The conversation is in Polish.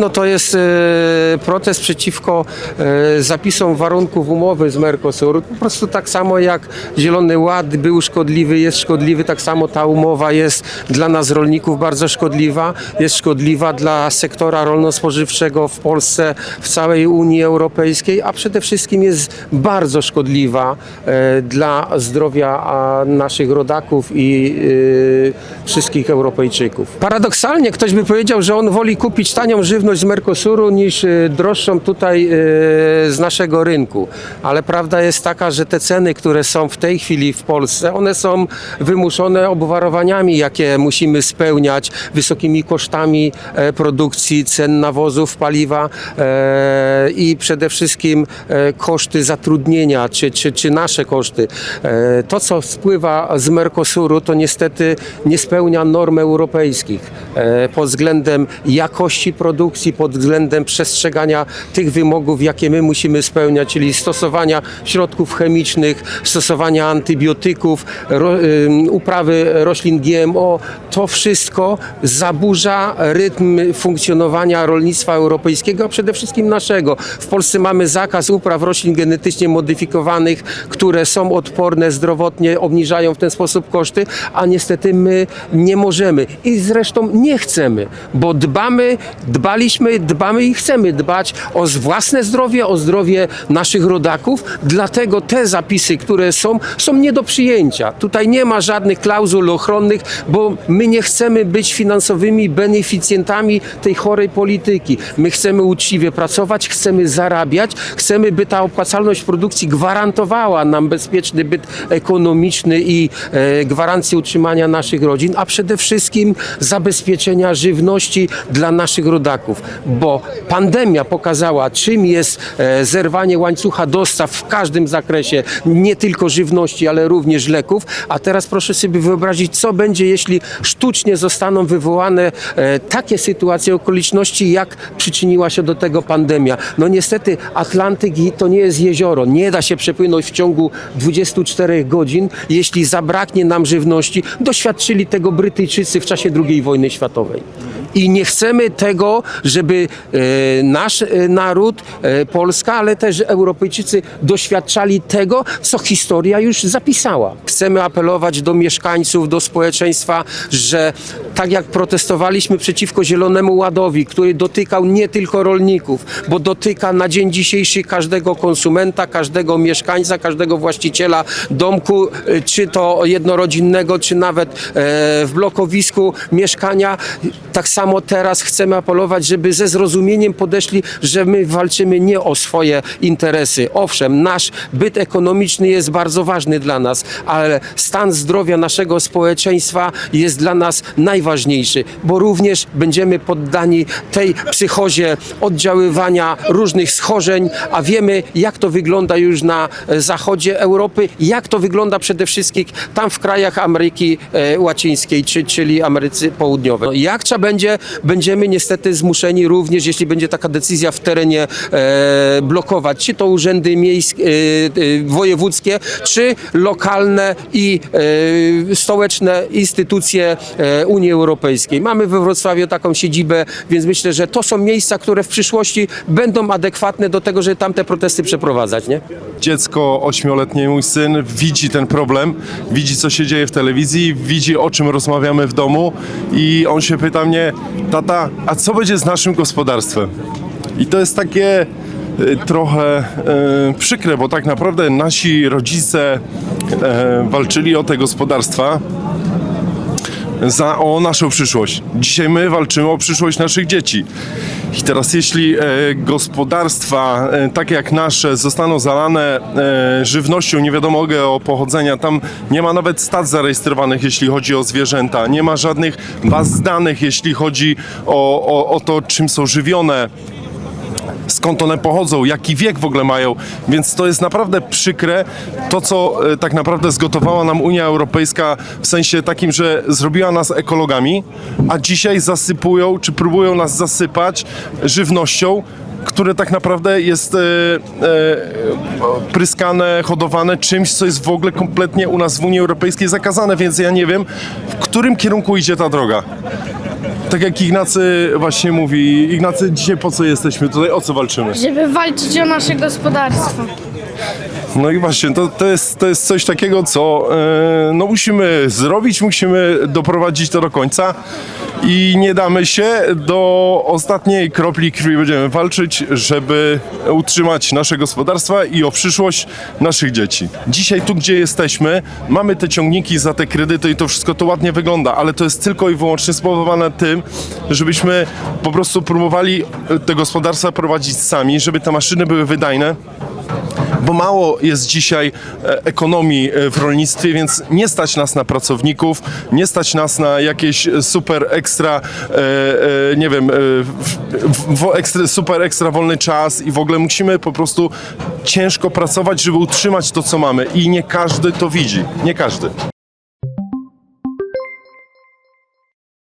No to jest e, protest przeciwko e, zapisom warunków umowy z Mercosur. Po prostu tak samo jak Zielony Ład był szkodliwy, jest szkodliwy, tak samo ta umowa jest dla nas rolników bardzo szkodliwa. Jest szkodliwa dla sektora rolno-spożywczego w Polsce, w całej Unii Europejskiej, a przede wszystkim jest bardzo szkodliwa e, dla zdrowia a, naszych rodaków i e, wszystkich Europejczyków. Paradoksalnie ktoś by powiedział, że on woli kupić tanią żywność z Mercosuru niż e, droższą tutaj e, z naszego rynku. Ale prawda jest taka, że te ceny, które są w tej chwili w Polsce, one są wymuszone obwarowaniami, jakie musimy spełniać, wysokimi kosztami e, produkcji, cen nawozów, paliwa e, i przede wszystkim e, koszty zatrudnienia, czy, czy, czy nasze koszty. To, co spływa z Mercosuru, to niestety nie spełnia norm europejskich pod względem jakości produkcji, pod względem przestrzegania tych wymogów, jakie my musimy spełniać, czyli stosowania środków chemicznych, stosowania antybiotyków, ro, uprawy roślin GMO. To wszystko zaburza rytm funkcjonowania rolnictwa europejskiego, a przede wszystkim naszego. W Polsce mamy zakaz upraw roślin genetycznie modyfikowanych, które są odporne zdrowotnie, obniżają w ten sposób koszty, a niestety my nie możemy i zresztą nie chcemy, bo dbamy, dbaliśmy, dbamy i chcemy dbać o własne zdrowie, o zdrowie naszych rodaków, dlatego te zapisy, które są, są nie do przyjęcia. Tutaj nie ma żadnych klauzul ochronnych, bo my nie chcemy być finansowymi beneficjentami tej chorej polityki. My chcemy uczciwie pracować, chcemy zarabiać, chcemy, by ta opłacalność produkcji gwarantowała nam bezpieczny byt ekonomiczny i e, gwarancję utrzymania naszych rodzin, a przede wszystkim zabezpieczenia żywności dla naszych rodaków, bo pandemia pokazała, czym jest e, zerwanie łańcucha dostaw w każdym zakresie, nie tylko żywności, ale również leków, a teraz proszę sobie wyobrazić, co będzie, jeśli sztucznie zostaną wywołane e, takie sytuacje, okoliczności, jak przyczyniła się do tego pandemia. No niestety Atlantyk to nie jest jezioro, nie da się przepłynąć w ciągu 24 godzin, jeśli zabraknie nam żywności. Doświadczyli tego Brytyjczycy w czasie II wojny światowej. I nie chcemy tego, żeby e, nasz e, naród, e, Polska, ale też Europejczycy doświadczali tego, co historia już zapisała. Chcemy apelować do mieszkańców, do społeczeństwa, że tak jak protestowaliśmy przeciwko Zielonemu Ładowi, który dotykał nie tylko rolników, bo dotyka na dzień dzisiejszy każdego konsumenta, każdego mieszkańca, każdego właściciela domku, czy to jednorodzinnego, czy nawet w blokowisku mieszkania. Tak samo teraz chcemy apelować, żeby ze zrozumieniem podeszli, że my walczymy nie o swoje interesy. Owszem, nasz byt ekonomiczny jest bardzo ważny dla nas, ale stan zdrowia naszego społeczeństwa jest dla nas najważniejszy, bo również będziemy poddani tej psychozie oddziaływania różnych schorzeń, a wiemy jak to wygląda już na e, zachodzie Europy, jak to wygląda przede wszystkim tam w krajach Ameryki e, Łacińskiej, czy, czyli Amerycy Południowej. Jak trzeba będzie, będziemy niestety zmuszeni również, jeśli będzie taka decyzja w terenie e, blokować, czy to urzędy miejskie, e, e, wojewódzkie, czy lokalne i e, stołeczne instytucje e, Unii Europejskiej. Mamy we Wrocławiu taką siedzibę, więc myślę, że to są miejsca, które w przyszłości będą adekwatne do tego, żeby tamte protesty przeprowadzać, nie? dziecko ośmioletnie, mój syn, widzi ten problem, widzi co się dzieje w telewizji, widzi o czym rozmawiamy w domu i on się pyta mnie, tata, a co będzie z naszym gospodarstwem? I to jest takie y, trochę y, przykre, bo tak naprawdę nasi rodzice y, walczyli o te gospodarstwa, za, o naszą przyszłość. Dzisiaj my walczymy o przyszłość naszych dzieci. I teraz jeśli e, gospodarstwa, e, takie jak nasze, zostaną zalane e, żywnością nie wiadomo o pochodzenia, tam nie ma nawet stat zarejestrowanych, jeśli chodzi o zwierzęta, nie ma żadnych baz danych, jeśli chodzi o, o, o to, czym są żywione, skąd one pochodzą, jaki wiek w ogóle mają, więc to jest naprawdę przykre to, co e, tak naprawdę zgotowała nam Unia Europejska w sensie takim, że zrobiła nas ekologami, a dzisiaj zasypują, czy próbują nas zasypać żywnością, które tak naprawdę jest e, e, pryskane, hodowane czymś, co jest w ogóle kompletnie u nas w Unii Europejskiej zakazane, więc ja nie wiem, w którym kierunku idzie ta droga. Tak jak Ignacy właśnie mówi, Ignacy, dzisiaj po co jesteśmy tutaj, o co walczymy? żeby walczyć o nasze gospodarstwo. No i właśnie, to, to, jest, to jest coś takiego, co e, no musimy zrobić, musimy doprowadzić to do końca i nie damy się do ostatniej kropli krwi. Będziemy walczyć, żeby utrzymać nasze gospodarstwa i o przyszłość naszych dzieci. Dzisiaj tu, gdzie jesteśmy, mamy te ciągniki za te kredyty i to wszystko to ładnie wygląda, ale to jest tylko i wyłącznie spowodowane tym, żebyśmy po prostu próbowali te gospodarstwa prowadzić sami, żeby te maszyny były wydajne, bo mało jest dzisiaj e, ekonomii e, w rolnictwie, więc nie stać nas na pracowników, nie stać nas na jakieś super ekstra, e, nie wiem, super ekstra wolny czas i w ogóle musimy po prostu ciężko pracować, żeby utrzymać to, co mamy i nie każdy to widzi, nie każdy.